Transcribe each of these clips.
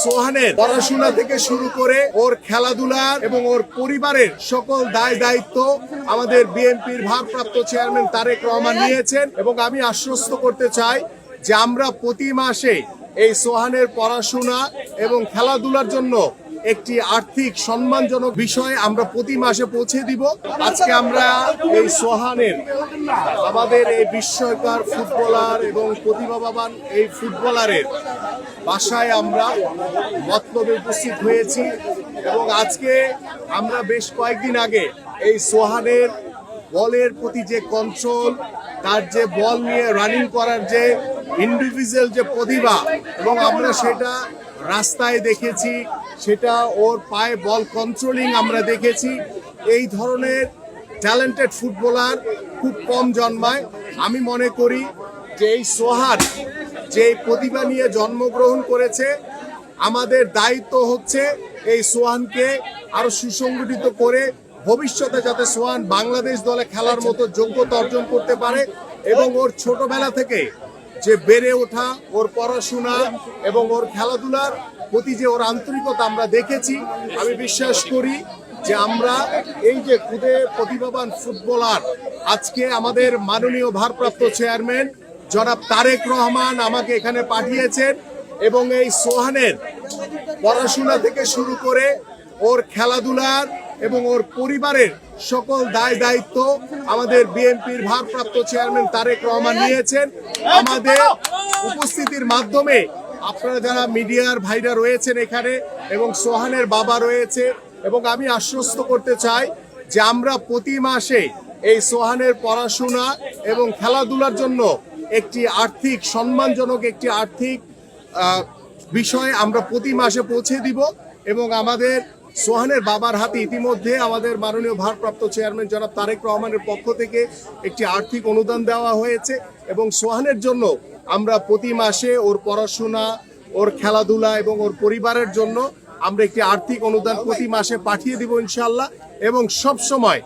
সোহানের পড়াশোনা থেকে শুরু করে ওর খেলাধুলার এবং ওর পরিবারের সকল দায় দায়িত্ব আমাদের বিএনপির ভারপ্রাপ্ত চেয়ারম্যান তারেক রহমান নিয়েছেন এবং আমি আশ্বস্ত করতে চাই যে আমরা প্রতি মাসে এই সোহানের পড়াশোনা এবং খেলাধুলার জন্য একটি আর্থিক সম্মানজনক বিষয় আমরা প্রতি মাসে পৌঁছে দিব। আজকে আমরা এই সোহানের, আমাদের এই বিস্ময়কর ফুটবলার এবং প্রতিভাবান এই ফুটবলারের বাসায় আমরা মতলবে উপস্থিত হয়েছি এবং আজকে আমরা বেশ কয়েকদিন আগে এই সোহানের বলের প্রতি যে কন্ট্রোল তার যে বল নিয়ে রানিং করার যে ইন্ডিভিজুয়াল যে প্রতিভা এবং আমরা সেটা রাস্তায় দেখেছি, সেটা ওর পায়ে বল কন্ট্রোলিং আমরা দেখেছি। এই ধরনের ট্যালেন্টেড ফুটবলার খুব কম জন্মায়। আমি মনে করি যে এই সোহান যে প্রতিভা নিয়ে জন্মগ্রহণ করেছে, আমাদের দায়িত্ব হচ্ছে এই সোহানকে আরও সুসংগঠিত করে ভবিষ্যতে যাতে সোহান বাংলাদেশ দলে খেলার মতো যোগ্যতা অর্জন করতে পারে এবং ওর ছোটবেলা থেকে যে বেড়ে ওঠা, ওর পড়াশোনা এবং ওর খেলাধুলার প্রতি যে ওর আন্তরিকতা আমরা দেখেছি, আমি বিশ্বাস করি যে আমরা এই যে খুদে প্রতিভাবান ফুটবলার, আজকে আমাদের মাননীয় ভারপ্রাপ্ত চেয়ারম্যান জনাব তারেক রহমান আমাকে এখানে পাঠিয়েছেন এবং এই সোহানের পড়াশোনা থেকে শুরু করে ওর খেলাধুলার এবং ওর পরিবারের সকল দায় দায়িত্ব আমাদের বিএনপির ভারপ্রাপ্ত চেয়ারম্যান তারেক রহমান নিয়েছেন। আমাদের উপস্থিতির মাধ্যমে আপনারা যারা মিডিয়ার ভাইরা রয়েছেন এখানে এবং সোহানের বাবা রয়েছে এবং আমি আশ্বস্ত করতে চাই যে আমরা প্রতি মাসে এই সোহানের পড়াশোনা এবং খেলাধুলার জন্য একটি আর্থিক, সম্মানজনক একটি আর্থিক বিষয়ে আমরা প্রতি মাসে পৌঁছে দিব এবং আমাদের সোহানের বাবার হাতে ইতিমধ্যে আমাদের মাননীয় ভারপ্রাপ্ত চেয়ারম্যান জনাব তারেক রহমানের পক্ষ থেকে একটি আর্থিক অনুদান দেওয়া হয়েছে এবং সোহানের জন্য আমরা প্রতি মাসে ওর পড়াশোনা, ওর খেলাধুলা এবং ওর পরিবারের জন্য আমরা একটি আর্থিক অনুদান প্রতি মাসে পাঠিয়ে দিব ইনশাল্লাহ এবং সব সময়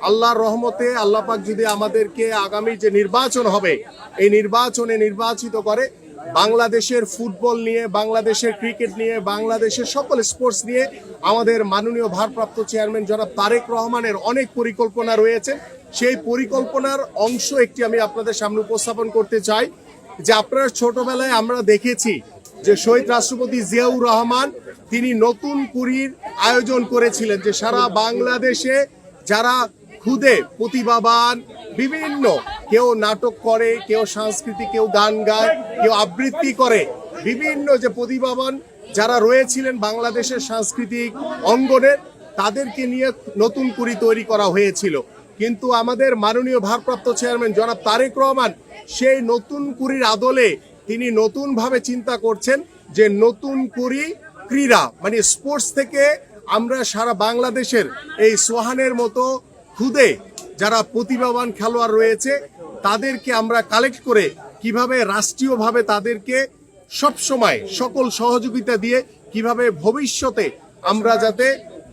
আল্লাহর রহমতে আল্লাহ পাক যদি আমাদেরকে আগামী যে নির্বাচন হবে, এই নির্বাচনে নির্বাচিত করে বাংলাদেশের ফুটবল নিয়ে, বাংলাদেশের ক্রিকেট নিয়ে, বাংলাদেশের সকল স্পোর্টস নিয়ে আমাদের মাননীয় ভারপ্রাপ্ত চেয়ারম্যান জনাব তারেক রহমানের অনেক পরিকল্পনা রয়েছে। সেই পরিকল্পনার অংশ একটি আমি আপনাদের সামনে উপস্থাপন করতে চাই, যে আপনারা ছোটবেলায় আমরা দেখেছি যে শহীদ রাষ্ট্রপতি জিয়াউর রহমান তিনি নতুন কুড়ির আয়োজন করেছিলেন, যে সারা বাংলাদেশে যারা খুদে প্রতিভাবান, বিভিন্ন কেউ নাটক করে, কেউ সংস্কৃতি কেউ গান গায়, কেউ আবৃত্তি করে। বিভিন্ন যে প্রতিভাবান যারা রয়েছিলেন বাংলাদেশের সাংস্কৃতিক অঙ্গনের তাদেরকে নিয়ে নতুন কুড়ি তৈরি করা হয়েছিল। কিন্তু আমাদের মাননীয় ভারপ্রাপ্ত চেয়ারম্যান জনাব তারেক রহমান সেই নতুন কুড়ির আদলে তিনি নতুনভাবে চিন্তা করছেন যে নতুন কুড়ি ক্রীড়া মানে স্পোর্টস থেকে আমরা সারা বাংলাদেশের এই সোহানের মতো খুদে যারা প্রতিভাবান খেলোয়াড় রয়েছে তাদেরকে আমরা কালেক্ট করে কীভাবে রাষ্ট্রীয়ভাবে তাদেরকে সব সময় সকল সহযোগিতা দিয়ে কীভাবে ভবিষ্যতে আমরা যাতে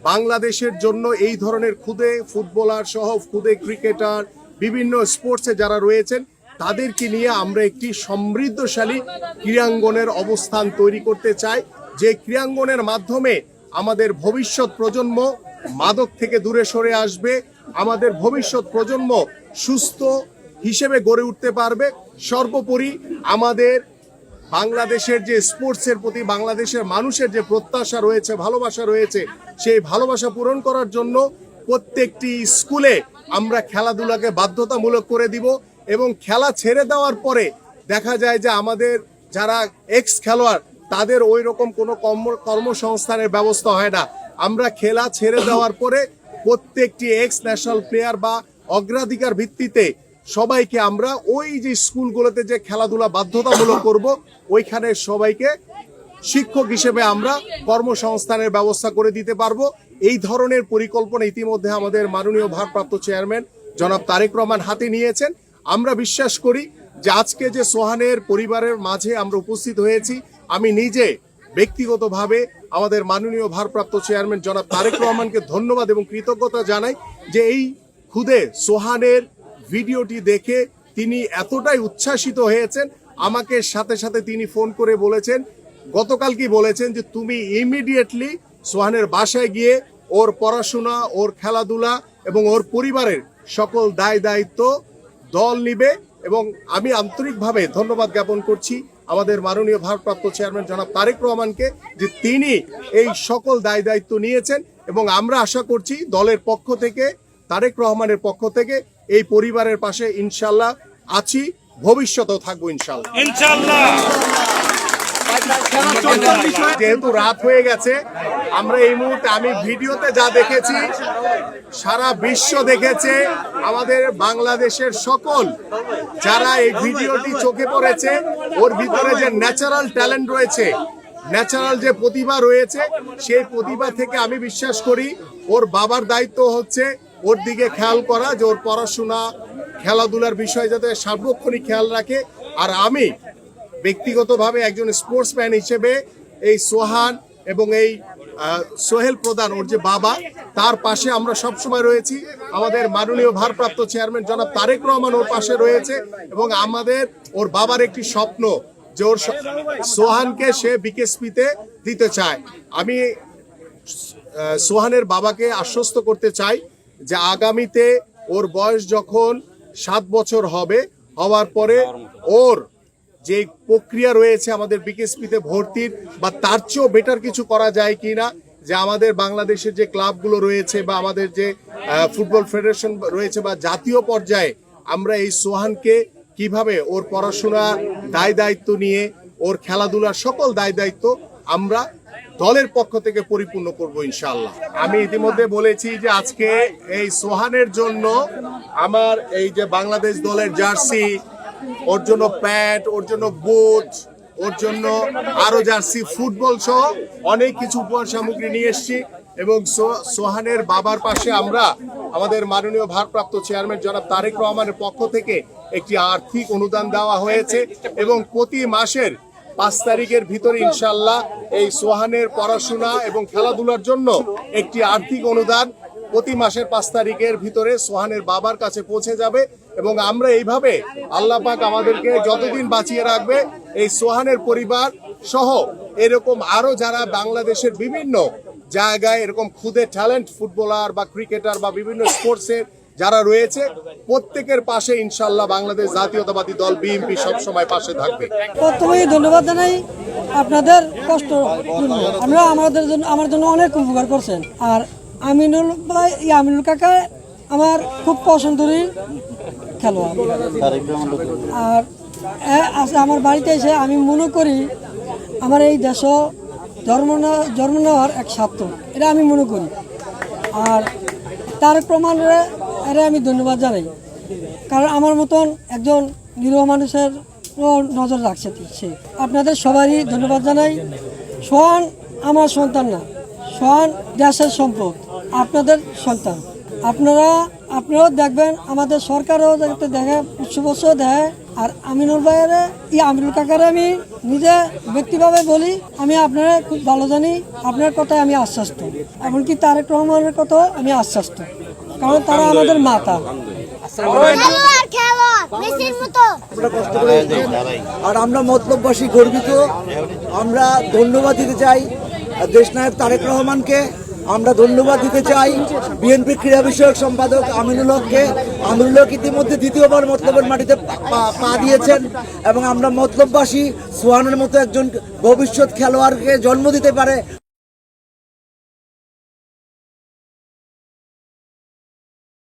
বাংলাদেশের জন্য এই ধরনের খুদে ফুটবলার সহ খুদে ক্রিকেটার, বিভিন্ন স্পোর্টসে যারা রয়েছেন, তাদেরকে নিয়ে আমরা একটি সমৃদ্ধশালী ক্রীড়াঙ্গনের অবস্থান তৈরি করতে চাই। যে ক্রীড়াঙ্গনের মাধ্যমে আমাদের ভবিষ্যৎ প্রজন্ম মাদক থেকে দূরে সরে আসবে, আমাদের ভবিষ্যৎ প্রজন্ম সুস্থ হিসেবে গড়ে উঠতে পারবে। সর্বোপরি আমাদের বাংলাদেশের যে স্পোর্টসের প্রতি, বাংলাদেশের মানুষের যে প্রত্যাশা রয়েছে, ভালোবাসা রয়েছে, সেই ভালোবাসা পূরণ করার জন্য প্রত্যেকটি স্কুলে আমরা খেলাধুলাকে বাধ্যতামূলক করে দিব এবং খেলা ছেড়ে দেওয়ার পরে দেখা যায় যে আমাদের যারা এক্স খেলোয়াড় তাদের ওই রকম কোনো কর্ম, কর্মসংস্থানের ব্যবস্থা হয় না। আমরা খেলা ছেড়ে দেওয়ার পরে প্রত্যেকটি এক্স ন্যাশনাল প্লেয়ার বা অগ্রাধিকার ভিত্তিতে সবাইকে আমরা ওই যে স্কুলগুলোতে যে খেলাধুলা বাধ্যতামূলক করব, ওইখানে সবাইকে শিক্ষক হিসেবে আমরা কর্মসংস্থানের ব্যবস্থা করে দিতে পারব। এই ধরনের পরিকল্পনা ইতিমধ্যে আমাদের মাননীয় ভারপ্রাপ্ত চেয়ারম্যান জনাব তারেক রহমান হাতে নিয়েছেন। আমরা বিশ্বাস করি যে আজকে যে সোহানের পরিবারের মাঝে আমরা উপস্থিত হয়েছি, আমি নিজে ব্যক্তিগতভাবে আমাদের মাননীয় ভারপ্রাপ্ত চেয়ারম্যান জনাব তারেক রহমানকে ধন্যবাদ এবং কৃতজ্ঞতা জানাই যে এই খুদে সোহানের ভিডিওটি দেখে তিনি এতটাই উচ্ছ্বাসিত হয়েছেন, আমাকে সাথে সাথে তিনি ফোন করে বলেছেন, গতকাল কি বলেছেন যে তুমি ইমিডিয়েটলি সোহানের বাসায় গিয়ে ওর পড়াশোনা, ওর খেলাধুলা এবং ওর পরিবারের সকল দায় দায়িত্ব দল নিবে এবং আমি আন্তরিকভাবে ধন্যবাদ জ্ঞাপন করছি আমাদের মাননীয় ভারপ্রাপ্ত চেয়ারম্যান জনাব তারেক রহমানকে যে তিনি এই সকল দায় দায়িত্ব নিয়েছেন এবং আমরা আশা করছি দলের পক্ষ থেকে, তারেক রহমানের পক্ষ থেকে এই পরিবারের পাশে ইনশাল্লাহ আছি ভবিষ্যতেও থাকব ইনশাল্লাহ। ইনশাআল্লাহ যেহেতু রাত হয়ে গেছে আমরা এই মুহূর্তে আমি ভিডিওতে যা দেখেছি সারা বিশ্ব দেখেছে আমাদের বাংলাদেশের সকল যারা এই ভিডিওটি চোখে পড়েছে ওর ভিতরে যে ন্যাচারাল ট্যালেন্ট রয়েছে ন্যাচারাল যে প্রতিভা রয়েছে সেই প্রতিভা থেকে আমি বিশ্বাস করি ওর বাবার দায়িত্ব হচ্ছে ওর দিকে খেয়াল করা যে ওর পড়াশোনা, খেলাধুলার বিষয়ে যাতে সার্বক্ষণিক খেয়াল রাখে। আর আমি ব্যক্তিগতভাবে একজন স্পোর্টসম্যান হিসেবে এই সোহান এবং এই সোহেল প্রধান, ওর যে বাবা, তার পাশে আমরা সবসময় রয়েছি। আমাদের মাননীয় ভারপ্রাপ্ত চেয়ারম্যান জনাব তারেক রহমান ওর পাশে রয়েছে এবং আমাদের ওর বাবার একটি স্বপ্ন যে ওর সোহানকে সে বিকেএসপিতে দিতে চায়। আমি সোহানের বাবাকে আশ্বস্ত করতে চাই। যে আগামীতে ওর বয়স যখন সাত বছর হবে হওয়ার পরে ওর যে প্রক্রিয়া রয়েছে আমাদের বিকেএসপিতে ভর্তির বা তার চেয়েও বেটার কিছু করা যায় কিনা যে আমাদের বাংলাদেশের যে ক্লাবগুলো রয়েছে বা আমাদের যে ফুটবল ফেডারেশন রয়েছে বা জাতীয় পর্যায়ে আমরা এই সোহানকে কীভাবে ওর পড়াশোনা দায় দায়িত্ব নিয়ে ওর খেলাধুলার সকল দায় দায়িত্ব আমরা দলের পক্ষ থেকে পরিপূর্ণ করব ইনশাআল্লাহ। আমি ইতিমধ্যে বলেছি যে আজকে এই সোহানের জন্য আমার এই যে বাংলাদেশ দলের জার্সি, ওর জন্য প্যান্ট, ওর জন্য বুট, ওর জন্য আরও জার্সি, ফুটবল সহ অনেক কিছু উপহার সামগ্রী নিয়ে এসেছি এবং সোহানের বাবার পাশে আমরা আমাদের মাননীয় ভারপ্রাপ্ত চেয়ারম্যান জনাব তারেক রহমানের পক্ষ থেকে একটি আর্থিক অনুদান দেওয়া হয়েছে এবং প্রতি মাসের পাঁচ তারিখের ভিতরে ইনশাল্লাহ এই সোহানের পড়াশোনা এবং খেলাধুলার জন্য একটি আর্থিক অনুদান প্রতি মাসের পাঁচ তারিখের ভিতরে সোহানের বাবার কাছে পৌঁছে যাবে এবং আমরা এইভাবে আল্লাহ পাক আমাদেরকে যতদিন বাঁচিয়ে রাখবে, এই সোহানের পরিবার সহ এরকম আরও যারা বাংলাদেশের বিভিন্ন জায়গায় এরকম খুদে ট্যালেন্ট ফুটবলার বা ক্রিকেটার বা বিভিন্ন স্পোর্টসের যারা রয়েছে, প্রত্যেকের পাশে ইনশাল্লাহ বাংলাদেশ জাতীয়তাবাদী দল, বিএনপি সবসময় পাশে থাকবে। প্রথমেই ধন্যবাদ জানাই। আপনাদের কষ্ট আমরা আমাদের জন্য, আমার জন্য অনেক উপকার করছেন। আর আমিনুল ভাই আমিনুল কাকা আমার খুব পছন্দের খেলোয়াড়। আর আমার বাড়িতে এসে আমি মনে করি, আমার এই দেশ জন্ম জন্ম নেওয়ার এক স্বার্থ। এটা আমি মনে করি। আর তার প্রমাণে এরা আমি ধন্যবাদ জানাই। কারণ আমার মতন একজন নিরীহ মানুষের নজর রাখছে সে। আপনাদের সবারই ধন্যবাদ জানাই। সোহান আমার সন্তান না। সোহান দেশের সম্পদ। আপনাদের সন্তান। আপনারা, আপনারাও দেখবেন, আমাদের সরকারও যাতে দেখে উৎসবস্য দেয় আর আমিনুল ভাইয়ের, এই আমিনুল কাকারে আমি নিজে ব্যক্তিভাবে বলি, আমি আপনারা খুব ভালো জানি। আপনার কথায় আমি আশ্বাস্ত। এমনকি তারেক রহমানের কথাও আমি আশ্বাস্ত। কারণ তারা আমাদের মাতা। করে আর আমরা মতলববাসী গর্বিত। আমরা ধন্যবাদ দিতে চাই দেশনায়ক তারেক রহমানকে। আমরা ধন্যবাদ দিতে চাই বিএনপি ক্রীড়া বিষয়ক সম্পাদক আমিনুল হককে। আমিনুল হক ইতিমধ্যে দ্বিতীয়বার মতলবের মাটিতে পা দিয়েছেন এবং আমরা মতলববাসী সোহানের মতো একজন ভবিষ্যৎ খেলোয়াড়কে জন্ম দিতে পারে।